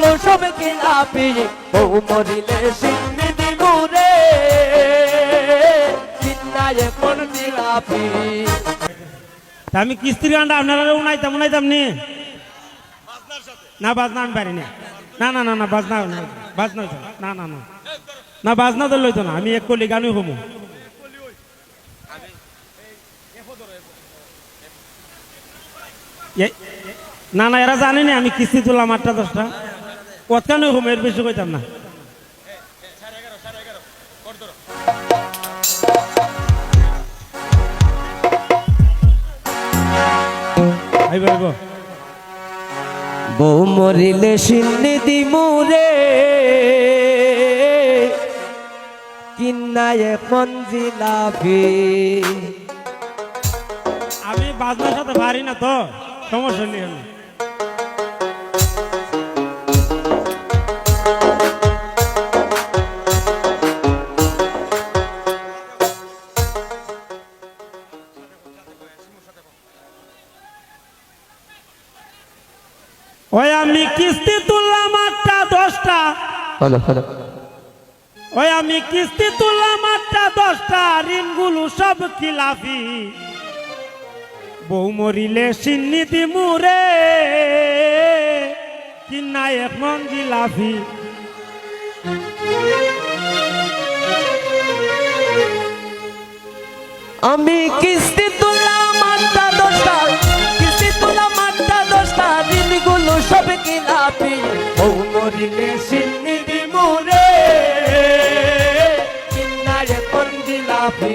ঋণগুলো সব কিলাপি বউ মরিলে সিন্নি দিমুরে চিন্নায় কোন জিলাপি তা আমি কিস্তির গানটা আপনারা উনাইতাম উনাইতাম নি? না, বাজনা আমি পারি না। না না না না, বাজনা বাজনা না। না না না। বাজনা তো লইতো না, আমি এক কলি গানই হমু না না, এরা জানে না আমি কিস্তি তুললাম আটটা দশটা। কতখানি হমু এর বেশি কইতাম না। আইব আইব। বউ মরিলে সিন্নি দিমুরে কিন্নায় কোন জিলাপি। আমি বাজনার সাথে পারি না তো সমস্যা নেই আমি ওই আমি কিস্তি তুললাম আটটা দশটা। ওই আমি কিস্তি তুললাম আটটা দশটা। ঋণগুলো সব খিলাফি। বউ মরিলে সিন্নি দিমুরে কিনা এখন জিলাফি। আমি কিস্তি কিলাপি বউ মরিলে সিন্নি দিমুরে কিন্নায় কোন জিলাপি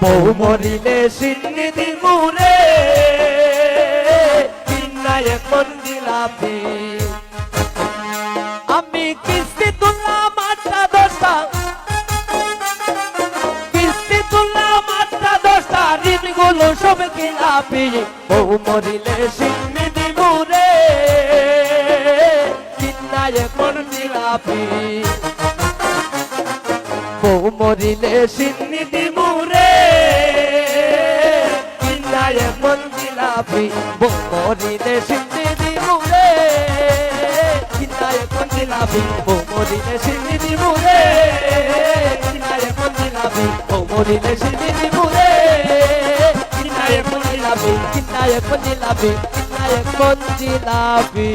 বউ মরিলে সিন্নি দিমুরে কিন্নায় কোন জিলাপি ঋণগুলো সব কিলাপি, বউ মরিলে সিন্নি দিমুরে কিন্নায় কোন জিলাপি বউ মরিলে সিন্নি দিমুরে কিন্নায় কোন জিলাপি বউ মরিলে সিন্নি দিমুরে কিন্নায় কোন জিলাপি বউ মরিলে সিন্নি কোন বউ মরিলে সিন্নি কোন জিলাপি কিন্নায় কোন জিলাপি